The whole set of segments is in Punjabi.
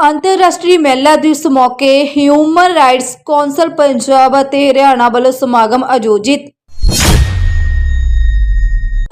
ਅੰਤਰਰਾਸ਼ਟਰੀ ਮਹਿਲਾ ਦਿਵਸ ਮੌਕੇ ਹਿਊਮਨ ਰਾਈਟਸ ਕੌਂਸਲ ਪੰਜਾਬ ਅਤੇ ਹਰਿਆਣਾ ਵੱਲੋਂ ਸਮਾਗਮ ਆਯੋਜਿਤ।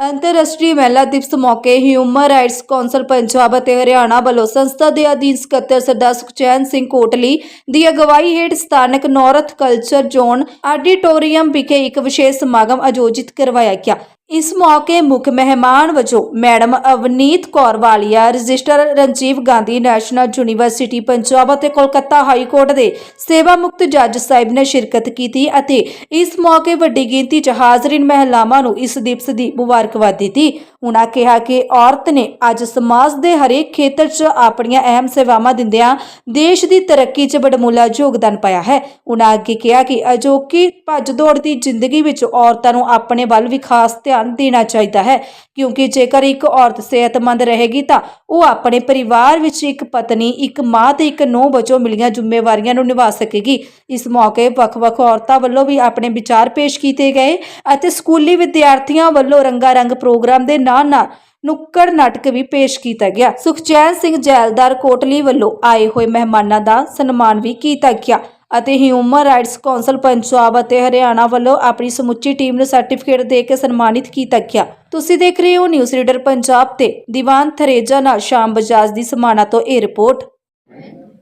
ਅੰਤਰਰਾਸ਼ਟਰੀ ਮਹਿਲਾ ਦਿਵਸ ਮੌਕੇ ਹਿਊਮਨ ਰਾਈਟਸ ਕੌਂਸਲ ਪੰਜਾਬ ਅਤੇ ਹਰਿਆਣਾ ਵੱਲੋਂ ਸੰਸਥਾ ਦੇ ਅਧੀਨ ਸਕੱਤਰ ਸਰਦਾਰ ਸੁਖਚੈਨ ਸਿੰਘ ਕੋਟਲੀ ਦੀ ਅਗਵਾਈ ਹੇਠ ਸਥਾਨਕ ਨੌਰਥ ਕਲਚਰ ਜ਼ੋਨ ਆਡੀਟੋਰੀਅਮ ਵਿਖੇ ਇੱਕ ਵਿਸ਼ੇਸ਼ ਸਮਾਗਮ ਆਯੋਜਿਤ ਕਰਵਾਇਆ ਗਿਆ। ਇਸ ਮੌਕੇ ਮੁੱਖ ਮਹਿਮਾਨ ਵਜੋਂ madam Avneet Kaur Walia, registrar Rajiv Gandhi national university, Punjab ਅਤੇ ਕੋਲਕਾਤਾ ਹਾਈ ਕੋਰਟ ਦੇ ਸੇਵਾ ਮੁਕਤ ਜੱਜ ਸਾਹਿਬ ਨੇ ਸ਼ਿਰਕਤ ਕੀਤੀ ਅਤੇ ਇਸ ਮੌਕੇ ਵੱਡੀ ਗਿਣਤੀ 'ਚ ਹਾਜ਼ਰੀਨ ਮਹਿਲਾਵਾਂ ਨੂੰ ਇਸ ਦਿਵਸ ਦੀ ਮੁਬਾਰਕਬਾਦ ਦਿੱਤੀ। ਉਹਨਾਂ ਕਿਹਾ ਕਿ ਔਰਤ ਨੇ ਅੱਜ ਸਮਾਜ ਦੇ ਹਰੇਕ ਖੇਤਰ 'ਚ ਆਪਣੀਆਂ ਅਹਿਮ ਸੇਵਾਵਾਂ ਦਿੰਦਿਆਂ ਦੇਸ਼ ਦੀ ਤਰੱਕੀ 'ਚ ਬੜਮੁੱਲਾ ਯੋਗਦਾਨ ਪਾਇਆ ਹੈ। ਉਹਨਾਂ ਅੱਗੇ ਕਿਹਾ ਕਿ ਅਜੋਕੀ ਭੱਜ ਦੌੜ ਦੀ ਜ਼ਿੰਦਗੀ ਵਿੱਚ ਔਰਤਾਂ ਨੂੰ ਆਪਣੇ ਵੱਲ ਵਿਕਾਸ ਖਾਸ ਧਿਆਨ ਦੇਣਾ ਚਾਹੀਦਾ ਹੈ। ਕਿਉਂਕਿ ਜੇਕਰ ਇੱਕ ਔਰਤ ਸਿਹਤਮੰਦ ਰਹੇਗੀ ਤਾਂ ਉਹ ਆਪਣੇ ਪਰਿਵਾਰ ਵਿੱਚ ਇੱਕ ਪਤਨੀ, ਇੱਕ ਮਾਂ ਤੇ ਇੱਕ ਨੂੰਹ ਵਜੋਂ ਮਿਲੀਆਂ ਜ਼ਿੰਮੇਵਾਰੀਆਂ ਨੂੰ ਨਿਭਾ ਸਕੇਗੀ। ਇਸ ਮੌਕੇ ਵੱਖ-ਵੱਖ ਔਰਤਾਂ ਵੱਲੋਂ ਵੀ ਆਪਣੇ ਵਿਚਾਰ ਪੇਸ਼ ਕੀਤੇ ਗਏ ਅਤੇ ਸਕੂਲੀ ਵਿਦਿਆਰਥੀਆਂ ਵੱਲੋਂ ਰੰਗਾਰੰਗ ਪ੍ਰੋਗਰਾਮ ਦੇ ਨਾਲ-ਨਾਲ ਨੁੱਕੜ ਨਾਟਕ ਵੀ ਪੇਸ਼ ਕੀਤਾ ਗਿਆ। ਸੁਖਚੈਨ ਸਿੰਘ ਜੈਲਦਾਰ ਕੋਟਲੀ ਵੱਲੋਂ ਆਏ ਹੋਏ ਮਹਿਮਾਨਾਂ ਦਾ ਸਨਮਾਨ ਵੀ ਕੀਤਾ ਗਿਆ। ਅਤੇ ਹਿਊਮਨ ਰਾਈਟਸ ਕੌਂਸਲ ਪੰਜਾਬ ਅਤੇ ਹਰਿਆਣਾ ਵੱਲੋਂ ਆਪਣੀ ਸਮੁੱਚੀ ਟੀਮ ਨੂੰ ਸਰਟੀਫਿਕੇਟ ਦੇ ਕੇ ਸਨਮਾਨਿਤ ਕੀਤਾ ਗਿਆ ਤੁਸੀਂ ਦੇਖ ਰਹੇ ਹੋ ਨਿਊਜ਼ ਰੀਡਰ ਪੰਜਾਬ ਤੇ ਦੀਵਾਨ ਥਰੇਜਾ ਨਾਲ ਸ਼ਾਮ ਬਜਾਜ ਦੀ ਸਮਾਣਾ ਤੋਂ ਇਹ report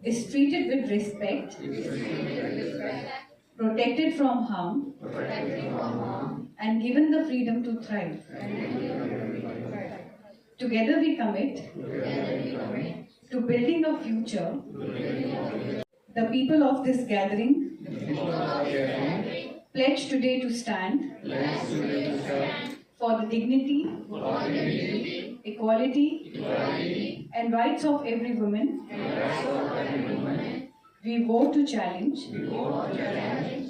is treated with respect, protected from harm, and given the freedom to thrive. Together we commit to building a future. The people of this gathering pledge today to stand for the dignity, equality, and rights of every woman. We vote to challenge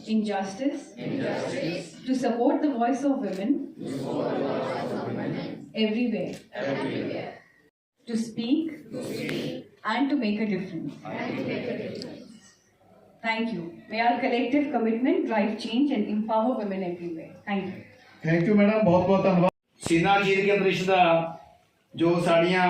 injustice, to support the voice of women everywhere, to speak and to make a difference. Thank you. May our collective commitment drive change and empower women everywhere. Thank you. Thank you madam ਬਹੁਤ ਬਹੁਤ ਧੰਨਵਾਦ ਸੀਨਾ ਚੀਰ ਕੇ ਦ੍ਰਿਸ਼ ਦਾ ਜੋ ਸਾਡੀਆਂ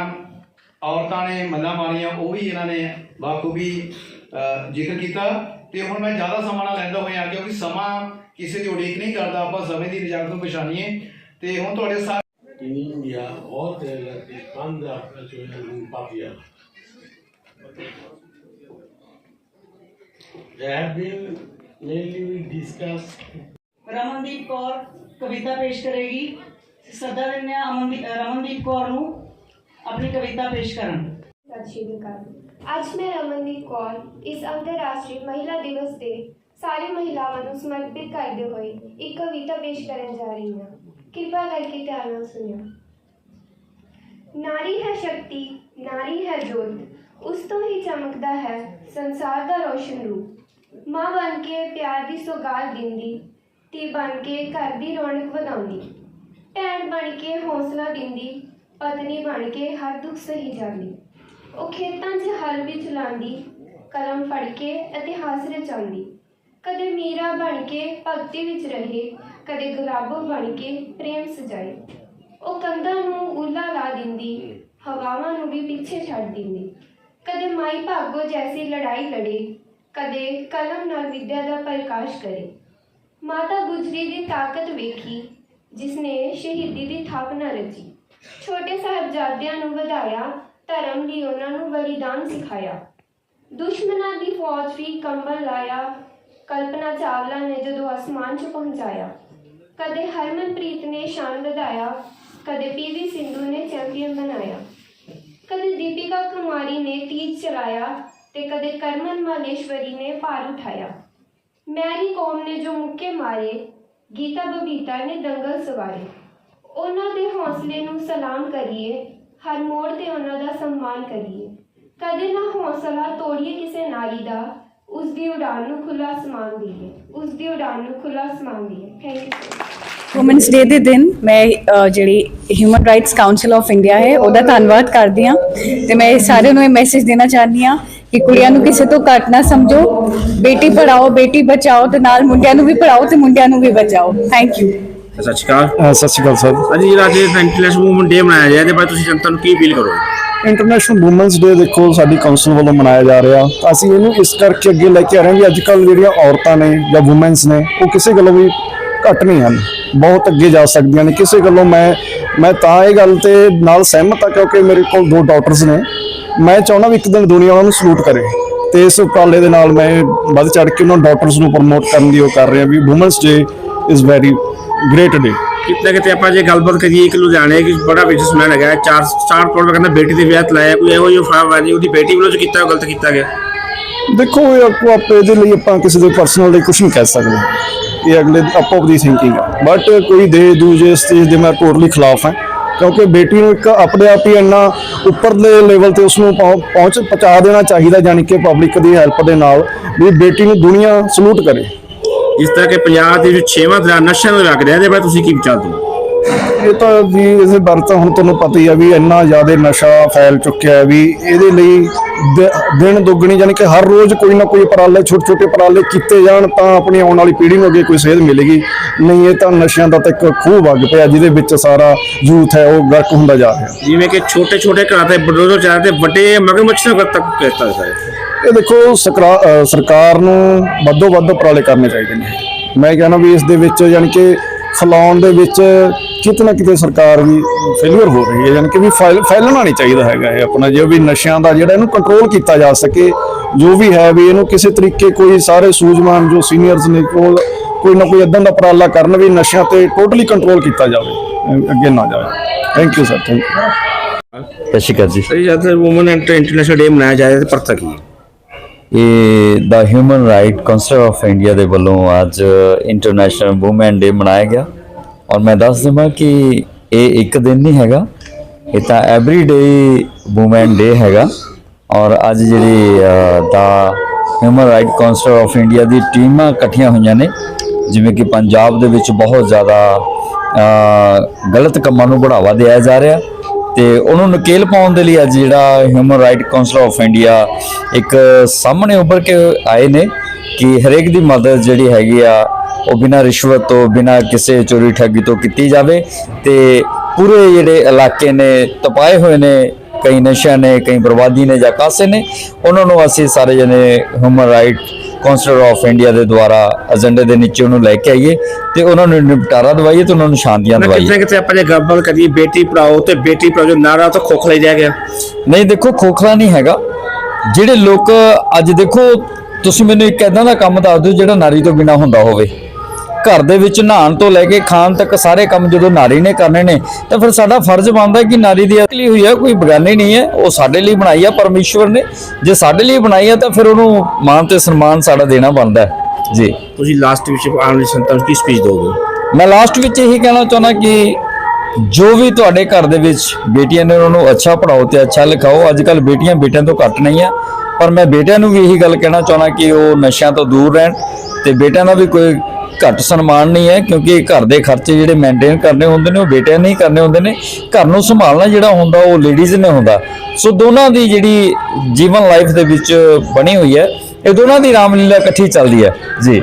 ਔਰਤਾਂ ਨੇ ਮੱਲਾਂ ਮਾਰੀਆਂ ਉਹ ਵੀ ਇਹਨਾਂ ਨੇ ਬਾਖੂਬੀ ਅਹ, ਜ਼ਿਕਰ ਕੀਤਾ ਤੇ ਹੁਣ ਮੈਂ ਜ਼ਿਆਦਾ ਸਮਾਂ ਨਾ ਲੈਂਦਾ ਹੋਇਆ ਕਿਉਂਕਿ ਸਮਾਂ ਕਿਸੇ ਦੀ ਉਡੀਕ ਨਹੀਂ ਕਰਦਾ ਆਪਾਂ ਸਮੇਂ ਦੀ ਰਜਾਕਤ ਨੂੰ ਪਛਾਣੀਏ ਤੇ ਹੁਣ ਤੁਹਾਡੇ ਸਾਰੇ in India, all the the Punjab There have been mainly we discussed Ramandeep Kaur ਕਵਿਤਾ ਪੇਸ਼ ਕਰੇਗੀ ਸੱਦਾ ਦਿੰਦੇ ਹਾਂ ਅਮਨਦੀਪ ਰਮਨਦੀਪ ਕੌਰ ਨੂੰ ਆਪਣੀ ਕਵਿਤਾ ਪੇਸ਼ ਕਰਨ ਸਤਿ ਸ਼੍ਰੀ ਅਕਾਲ ਅੱਜ ਮੈਂ ਰਮਨਦੀਪ ਕੌਰ ਇਸ ਅੰਤਰਰਾਸ਼ਟਰੀ ਮਹਿਲਾ ਦਿਵਸ ਤੇ ਸਾਰੀ ਮਹਿਲਾਵਾਂ ਨੂੰ ਸਮਰਪਿਤ ਕਰਦੇ ਹੋਏ ਇੱਕ ਕਵਿਤਾ ਪੇਸ਼ ਕਰਨ ਜਾ ਰਹੀ ਹਾਂ ਕਿਰਪਾ ਕਰਕੇ ਧਿਆਨ ਨਾਲ ਸੁਣਿਓ ਨਾਰੀ ਹੈ ਸ਼ਕਤੀ ਨਾਰੀ ਹੈ ਜੋਤ ਉਸ ਤੋਂ ਹੀ ਚਮਕਦਾ ਹੈ ਸੰਸਾਰ ਦਾ ਰੋਸ਼ਨ ਰੂਪ। ਮਾਂ ਬਣ ਕੇ ਪਿਆਰ ਦੀ ਸੌਗਾਤ ਦਿੰਦੀ ਧੀ ਬਣ ਕੇ ਘਰ ਦੀ ਰੌਣਕ ਵਧਾਉਂਦੀ। ਭੈਣ ਬਣ ਕੇ ਹੌਸਲਾ ਦਿੰਦੀ, ਪਤਨੀ ਬਣ ਕੇ ਹਰ ਦੁੱਖ ਸਹੀ ਜਾਂਦੀ। ਉਹ ਖੇਤਾਂ 'ਚ ਹਲ ਵੀ ਚਲਾਉਂਦੀ, ਕਲਮ ਫੜ ਕੇ ਇਤਿਹਾਸ ਰਚਾਉਂਦੀ। ਕਦੇ ਮੀਰਾ ਬਣ ਕੇ ਭਗਤੀ ਵਿੱਚ ਰਹੇ, ਕਦੇ ਗੁਲਾਬੋ ਬਣ ਕੇ ਪ੍ਰੇਮ ਸਜਾਏ। ਉਹ ਕੰਧਾਂ ਨੂੰ ਉੱਲਾ ਲਾ ਦਿੰਦੀ, ਹਵਾਵਾਂ ਨੂੰ ਵੀ ਪਿੱਛੇ ਛੱਡ ਦਿੰਦੀ। ਕਦੇ ਮਾਈ ਭਾਗੋ ਜੈਸੀ ਲੜਾਈ ਲੜੇ, ਕਦੇ ਕਲਮ ਨਾਲ ਵਿਦਿਆ ਦਾ ਪ੍ਰਕਾਸ਼ ਕਰੇ। ਮਾਤਾ ਗੁਜਰੀ ਦੀ ਤਾਕਤ ਵੇਖੀ ਜਿਸ ਨੇ ਸ਼ਹੀਦੀ ਦੀ ਥਾਪਨਾ ਰਚੀ। ਛੋਟੇ ਸਾਹਿਬਜ਼ਾਦਿਆਂ ਨੂੰ ਵਧਾਇਆ, ਧਰਮ ਲਈ ਉਹਨਾਂ ਨੂੰ ਬਲੀਦਾਨ ਸਿਖਾਇਆ। ਦੁਸ਼ਮਣਾਂ ਦੀ ਫੌਜ ਵੀ ਕੰਬਲ ਲਾਇਆ, ਕਲਪਨਾ ਚਾਵਲਾ ਨੇ ਜਦੋਂ ਅਸਮਾਨ 'ਚ ਪਹੁੰਚਾਇਆ। ਕਦੇ ਹਰਮਨਪ੍ਰੀਤ ਨੇ ਸ਼ਾਨ ਵਧਾਇਆ, ਕਦੇ ਪੀਵੀ ਸਿੰਧੂ ਨੇ ਚੈਂਪੀਅਨ ਬਣਾਇਆ। ਕਦੇ ਦੀਪਿਕਾ ਕੁਮਾਰੀ ਨੇ ਤੀਜ ਚਲਾਇਆ ਤੇ ਕਦੇ ਕਰਮਨ ਮਾਲੇਸ਼ਵਰੀ ਨੇ ਭਾਰ ਉਠਾਇਆ। ਮੈਰੀ ਕੌਮ ਨੇ ਜੋ ਮੁੱਕੇ ਮਾਰੇ, ਗੀਤਾ ਬਬੀਤਾ ਨੇ ਦੰਗਲ ਸਵਾਰੇ। ਉਹਨਾਂ ਦੇ ਹੌਸਲੇ ਨੂੰ ਸਲਾਮ ਕਰੀਏ, ਹਰ ਮੋੜ ਤੇ ਉਹਨਾਂ ਦਾ ਸਨਮਾਨ ਕਰੀਏ। ਕਦੇ ਨਾ ਹੌਸਲਾ ਤੋੜੀਏ ਕਿਸੇ ਨਾਰੀ ਦਾ ਉਸ ਦੀ ਉਡਾਨ ਨੂੰ ਖੁੱਲਾ ਸਮਾਨ ਦਈਏ ਉਸ ਦੀ ਉਡਾਨ ਨੂੰ ਖੁੱਲਾ ਸਮਾਨ ਦਈਏ ਥੈਂਕ ਯੂ ਵੂਮਨਸ ਡੇ ਦੇ ਦਿਨ ਮੈਂ ਅ, ਜਿਹੜੀ human rights council of India ਹੈ ਉਹਦਾ ਧੰਨਵਾਦ ਕਰਦੀ ਹਾਂ। ਤੇ ਮੈਂ ਸਾਰਿਆਂ ਨੂੰ ਇਹ ਮੈਸੇਜ ਦੇਣਾ ਚਾਹੁੰਦੀ ਹਾਂ ਕਿ ਕੁੜੀਆਂ ਨੂੰ ਕਿਸੇ ਤੋਂ ਘੱਟ ਨਾ ਸਮਝੋ। ਬੇਟੀ ਪੜਾਓ ਬੇਟੀ ਬਚਾਓ ਤੇ ਨਾਲ ਮੁੰਡਿਆਂ ਨੂੰ ਵੀ ਪੜਾਓ ਤੇ ਮੁੰਡਿਆਂ ਨੂੰ ਵੀ ਬਚਾਓ। ਥੈਂਕ ਯੂ ਸਤਿ ਸ਼੍ਰੀ ਅਕਾਲ। ਅਹ ਸਤਿ ਸ਼੍ਰੀ ਅਕਾਲ ਸਰ। ਅੱਜ ਜਿਹੜਾ ਅੱਜ ਵੈਂਟੀਲੇਸ਼ਨ ਮੂਵਮੈਂਟ ਡੇ ਮਨਾਇਆ ਜਾ ਰਿਹਾ ਇਹਦੇ ਬਾਰੇ ਤੁਸੀਂ ਜਨਤਾ ਨੂੰ ਕੀ ਅਪੀਲ ਕਰੋਗੇ? ਇੰਟਰਨੈਸ਼ਨਲ ਔਮਨਸ ਡੇ ਦੇਖੋ ਸਾਡੀ ਕਾਉਂਸਲ ਵੱਲੋਂ ਮਨਾਇਆ ਜਾ ਰਿਹਾ। ਤਾਂ ਅਸੀਂ ਇਹਨੂੰ ਇਸ ਕਰਕੇ ਅੱਗੇ ਲੈ ਕੇ ਆ ਰਹੇ ਹਾਂ ਵੀ ਅੱਜ ਕੱਲ ਜਿਹੜੀਆਂ ਔਰਤਾਂ ਨੇ ਜਾਂ ਔਮਨਸ ਨੇ ਉਹ ਕਿਸੇ ਗੱਲੋਂ ਵੀ ਘੱਟ ਨਹੀਂ ਹਨ। ਬਹੁਤ ਅੱਗੇ ਜਾ ਸਕਦੀਆਂ ਨੇ। ਕਿਸੇ ਗੱਲੋਂ ਮੈਂ ਮੈਂ ਤਾਂ ਇਹ ਗੱਲ ਤੇ ਨਾਲ ਸਹਿਮਤ ਆ ਕਿਉਂਕਿ ਮੇਰੇ ਕੋਲ ਦੋ ਡਾਟਰਸ ਨੇ। ਮੈਂ ਚਾਹੁੰਦਾ ਵੀ ਇੱਕ ਦਿਨ ਦੁਨੀਆ ਉਹਨਾਂ ਨੂੰ ਸਲੂਟ ਕਰੇ ਤੇ ਇਸ ਉਪਰਾਲੇ ਦੇ ਨਾਲ ਮੈਂ ਵੱਧ ਚੜ ਕੇ ਉਹਨਾਂ ਡਾਟਰਸ ਨੂੰ ਪ੍ਰਮੋਟ ਕਰਨ ਦੀ ਉਹ ਕਰ ਰਿਹਾ ਵੀ women's day is very great day ਕਿਤੇ ਕਿਤੇ ਆਪਾਂ ਜੇ ਗੱਲਬਾਤ ਕਰੀਏ ਇੱਕ ਲੁਧਿਆਣੇ ਕਿ ਬੜਾ ਬਿਜ਼ਨਸਮੈਨ ਹੈਗਾ ਹੈ, ਚਾਰ ਚਾਰ ਕਰੋੜ ਦਾ ਕਹਿੰਦਾ ਬੇਟੀ ਦੇ ਵਿਆਹ ਲਾਇਆ ਕੋਈ ਇਹੋ ਜਿਹੀ ਫਾਹ ਵਾਜੀ ਉਹਦੀ ਬੇਟੀ ਵੱਲੋਂ ਜੋ ਕੀਤਾ ਗਲਤ ਕੀਤਾ ਗਿਆ। ਦੇਖੋ ਇਹ ਆਪੋ ਆਪੇ ਦੇ ਲਈ ਆਪਾਂ ਕਿਸੇ ਦੇ ਪਰਸਨਲ ਲਈ ਕੁਝ ਨਹੀਂ ਕਹਿ ਸਕਦੇ। ਇਹ ਅਗਲੇ ਆਪੋ ਆਪਣੀ ਥਿੰਕਿੰਗ ਹੈ ਬਟ ਕੋਈ ਦੇ ਦੂਜੇ ਇਸ ਚੀਜ਼ ਦੇ ਮੈਂ ਟੋਟਲੀ ਖਿਲਾਫ ਹਾਂ। ਕਿਉਂਕਿ ਬੇਟੀ ਨੂੰ ਇੱਕ ਆਪਣੇ ਆਪ ਹੀ ਇੰਨਾ ਉੱਪਰਲੇ ਲੈਵਲ ਤੇ ਉਸ ਨੂੰ ਪਹੁੰਚ ਪਹੁੰਚਾ ਦੇਣਾ ਚਾਹੀਦਾ ਯਾਨੀ ਕਿ ਪਬਲਿਕ ਦੀ ਹੈਲਪ ਦੇ ਨਾਲ ਵੀ ਬੇਟੀ ਨੂੰ ਦੁਨੀਆ ਸਲੂਟ ਕਰੇ। ਜਿਸ ਤਰ੍ਹਾਂ ਕਿ ਪੰਜਾਬ ਦੇ ਵਿੱਚ ਛੇਵਾਂ ਦਰਿਆ ਨਸ਼ਿਆਂ ਦਾ ਲੱਗ ਰਿਹਾ ਇਹਦੇ ਬਾਰੇ ਤੁਸੀਂ ਕੀ ਵਿਚਾਰ ਹੋ ਇਹ ਤਾਂ ਜੀ ਇਸੇ ਬਾਰੇ ਤਾਂ ਹੁਣ ਤੁਹਾਨੂੰ ਪਤਾ ਹੀ ਆ ਵੀ ਇੰਨਾ ਜ਼ਿਆਦਾ ਨਸ਼ਾ ਫੈਲ ਚੁੱਕਿਆ ਹੈ ਵੀ ਇਹਦੇ ਲਈ ਦਿਨ ਦੁੱਗਣੀ ਯਾਨੀ ਕਿ ਹਰ ਰੋਜ਼ ਕੋਈ ਨਾ ਕੋਈ ਉਪਰਾਲੇ ਛੋਟੇ ਛੋਟੇ ਉਪਰਾਲੇ ਕੀਤੇ ਜਾਣ ਤਾਂ ਆਪਣੀ ਆਉਣ ਵਾਲੀ ਪੀੜ੍ਹੀ ਨੂੰ ਅੱਗੇ ਕੋਈ ਸੇਧ ਮਿਲੇਗੀ। ਨਹੀਂ ਇਹ ਤਾਂ ਨਸ਼ਿਆਂ ਦਾ ਤਾਂ ਇੱਕ ਖੂਹ ਵਗ ਪਿਆ ਜਿਹਦੇ ਵਿੱਚ ਸਾਰਾ ਯੂਥ ਹੈ ਉਹ ਗਰਕ ਹੁੰਦਾ ਜਾ ਰਿਹਾ। ਜਿਵੇਂ ਕਿ ਛੋਟੇ ਛੋਟੇ ਘਰਾਂ ਤੇ ਬਡੋਜ਼ਰ ਚਾਹ ਤੇ ਵੱਡੇ ਮਗਰਮੱਛ ਤੱਕ ਕੀਤਾ ਹੈ। ਇਹ ਦੇਖੋ ਸਰਕਾਰ ਨੂੰ ਵੱਧੋ ਵੱਧ ਉਪਰਾਲੇ ਕਰਨੇ ਚਾਹੀਦੇ ਨੇ। ਮੈਂ ਕਹਿੰਦਾ ਵੀ ਇਸ ਦੇ ਵਿੱਚ ਯਾਨੀ ਕਿ ਫੈਲਾਉਣ ਦੇ ਵਿੱਚ ਕਿਤੇ ਨਾ ਕਿਤੇ ਸਰਕਾਰ ਵੀ ਫੇਲਿਅਰ ਹੋ ਰਹੀ ਹੈ ਯਾਨੀ ਕਿ ਵੀ ਫੈਲ- ਫੈਲਣਾ ਨਹੀਂ ਚਾਹੀਦਾ ਹੈਗਾ ਇਹ ਆਪਣਾ ਜੇ ਵੀ ਨਸ਼ਿਆਂ ਦਾ ਜਿਹੜਾ ਇਹਨੂੰ ਕੰਟਰੋਲ ਕੀਤਾ ਜਾ ਸਕੇ ਜੋ ਵੀ ਹੈ ਵੀ ਇਹਨੂੰ ਕਿਸੇ ਤਰੀਕੇ ਕੋਈ ਸਾਰੇ ਸੂਝਵਾਨ ਜੋ ਸੀਨੀਅਰਸ ਨੇ ਕੋਲ ਕੋਈ ਨਾ ਕੋਈ ਇਦਾਂ ਦਾ ਉਪਰਾਲਾ ਕਰਨ ਵੀ ਨਸ਼ਿਆਂ ਤੇ ਟੋਟਲੀ ਕੰਟਰੋਲ ਕੀਤਾ ਜਾਵੇ ਅੱਗੇ ਨਾ ਜਾਵੇ। Thank you sir thank you Sat Shri Akal ਜੀ। ਸਹੀ ਜਦ ਵੂਮਨ ਇੰਟਰਨੈਸ਼ਨਲ ਡੇ ਮਨਾਇਆ ਜਾ ਰਿਹਾ ਤੇ ਪਰਤਾ ਕੀ ਹੈ। ਇਹ ਦਾ human right council of India ਦੇ ਵੱਲੋਂ ਅੱਜ ਇੰਟਰਨੈਸ਼ਨਲ ਔਮਨ ਡੇ ਮਨਾਇਆ ਗਿਆ। ਔਰ ਮੈਂ ਦੱਸ ਦਵਾਂ ਕਿ ਇਹ ਇੱਕ ਦਿਨ ਨਹੀਂ ਹੈਗਾ, ਇਹ ਤਾਂ ਐਵਰੀ ਡੇ ਔਮਨ ਡੇ ਹੈਗਾ। ਔਰ ਅੱਜ ਜਿਹੜੀ ਦਾ human right council of India ਦੀ ਟੀਮਾਂ ਇਕੱਠੀਆਂ ਹੋਈਆਂ ਨੇ, ਜਿਵੇਂ ਕਿ ਪੰਜਾਬ ਦੇ ਵਿੱਚ ਬਹੁਤ ਜ਼ਿਆਦਾ ਗਲਤ ਕੰਮਾਂ ਨੂੰ ਬੜਾਵਾ ਦਿਆ ਜਾ ਰਿਹਾ। ਤੇ ਉਹਨੂੰ ਨਕੇਲ ਪਾਉਣ ਦੇ ਲਈ ਅੱਜ ਜਿਹੜਾ human right council of India ਇੱਕ ਸਾਹਮਣੇ ਉੱਭਰ ਕੇ ਆਏ ਨੇ ਕਿ ਹਰੇਕ ਦੀ ਮਦਦ ਜਿਹੜੀ ਹੈਗੀ ਆ, ਉਹ ਬਿਨਾਂ ਰਿਸ਼ਵਤ ਤੋਂ, ਬਿਨਾਂ ਕਿਸੇ ਚੋਰੀ ਠੱਗੀ ਤੋਂ ਕੀਤੀ ਜਾਵੇ ਤੇ ਪੂਰੇ ਜਿਹੜੇ ਇਲਾਕੇ ਨੇ ਤਪਾਏ ਹੋਏ ਨੇ, ਕਈ ਨਸ਼ਿਆਂ ਨੇ, ਕਈ ਬਰਬਾਦੀ ਨੇ ਜਾਂ ਕਾਸੇ ਨੇ, ਉਹਨਾਂ ਨੂੰ ਅਸੀਂ ਸਾਰੇ ਜਣੇ human right councillor of India ਦੇ ਦੁਆਰਾ ਏਜੰਡੇ ਦੇ ਨੀਚੇ ਉਹਨੂੰ ਲੈ ਕੇ ਆਈਏ ਤੇ ਉਹਨਾਂ ਨੂੰ ਨਿਪਟਾਰਾ ਦਵਾਈਏ ਤੇ ਉਹਨਾਂ ਨੂੰ ਸ਼ਾਂਤੀਆਂ ਦਵਾਈਏ। ਕਿਤੇ ਕਿਤੇ ਆਪਾਂ ਜੇ ਗੱਲਬਾਤ ਕਰੀਏ ਬੇਟੀ ਪੜਾਓ ਤੇ ਬੇਟੀ ਪੜਾਓ ਜੋ ਨਾਰਾ ਤਾਂ ਖੋਖਲਾ ਹੀ ਰਹਿ ਗਿਆ। ਨਹੀਂ ਦੇਖੋ ਖੋਖਲਾ ਨਹੀਂ ਹੈਗਾ। ਜਿਹੜੇ ਲੋਕ ਅੱਜ ਦੇਖੋ ਤੁਸੀਂ ਮੈਨੂੰ ਇੱਕ ਐਦਾਂ ਦਾ ਕੰਮ ਦੱਸ ਦਿਓ ਜਿਹੜਾ ਨਾਰੀ ਤੋਂ ਬਿਨਾ ਹੁੰਦਾ ਹੋਵੇ। ਘਰ ਦੇ ਵਿੱਚ ਨਹਾਉਣ ਤੋਂ ਲੈ ਕੇ ਖਾਣ ਤੱਕ ਸਾਰੇ ਕੰਮ ਜਦੋਂ ਨਾਰੀ ਨੇ ਕਰਨੇ ਨੇ ਤਾਂ ਫਿਰ ਸਾਡਾ ਫਰਜ਼ ਬਣਦਾ ਕਿ ਨਾਰੀ ਦੀ ਅਕਲੀ ਹੋਈ ਹੈ ਕੋਈ ਬਗਾਨੀ ਨਹੀਂ ਹੈ ਉਹ ਸਾਡੇ ਲਈ ਬਣਾਈ ਹੈ ਪਰਮੇਸ਼ਵਰ ਨੇ। ਜੇ ਸਾਡੇ ਲਈ ਬਣਾਈ ਹੈ ਤਾਂ ਫਿਰ ਉਹਨੂੰ ਮਾਣ ਤੇ ਸਨਮਾਨ ਸਾਡਾ ਦੇਣਾ ਬਣਦਾ ਹੈ। ਜੀ। ਤੁਸੀਂ ਲਾਸਟ ਵਿੱਚ ਆਉਣ ਵਾਲੀ ਸੰਤਾਂ ਨੂੰ ਕੀ ਸਪੀਚ ਦੋਗੇ? ਮੈਂ ਲਾਸਟ ਵਿੱਚ ਇਹੀ ਕਹਿਣਾ ਚਾਹੁੰਦਾ ਕਿ ਜੋ ਵੀ ਤੁਹਾਡੇ ਘਰ ਦੇ ਵਿੱਚ ਬੇਟੀਆਂ ਨੇ ਉਹਨਾਂ ਨੂੰ ਅੱਛਾ ਪੜਾਓ ਤੇ ਅੱਛਾ ਲਿਖਾਓ ਅੱਜ ਕੱਲ ਬੇਟੀਆਂ ਬੇਟਿਆਂ ਤੋਂ ਘੱਟ ਨਹੀਂ ਆ ਪਰ ਮੈਂ ਬੇਟਿਆਂ ਨੂੰ ਵੀ ਇਹੀ ਗੱਲ ਕਹਿਣਾ ਚਾਹੁੰਦਾ ਕਿ ਉਹ ਨਸ਼ਿਆਂ ਤੋਂ ਦੂਰ ਰਹਿਣ ਤੇ ਬੇਟਿਆਂ ਦਾ ਵੀ ਕੋਈ ਘੱਟ ਸਨਮਾਨ ਨਹੀਂ ਹੈ, ਕਿਉਂਕਿ ਘਰ ਦੇ ਖਰਚੇ ਜਿਹੜੇ ਮੇਨਟੇਨ ਕਰਨੇ ਹੁੰਦੇ ਨੇ, ਉਹ ਬੇਟਿਆਂ ਨੇ ਹੀ ਕਰਨੇ ਹੁੰਦੇ ਨੇ। ਘਰ ਨੂੰ ਸੰਭਾਲਣਾ ਜਿਹੜਾ ਹੁੰਦਾ, ਉਹ ਲੇਡੀਜ਼ ਨੇ ਹੁੰਦਾ। ਸੋ ਦੋਨਾਂ ਦੀ ਜਿਹੜੀ ਜੀਵਨ ਲਾਈਫ ਦੇ ਵਿੱਚ ਬਣੀ ਹੋਈ ਹੈ, ਇਹ ਦੋਨਾਂ ਦੀ ਰਾਮਲੀਲਾ ਇਕੱਠੀ ਚੱਲਦੀ ਹੈ। ਜੀ।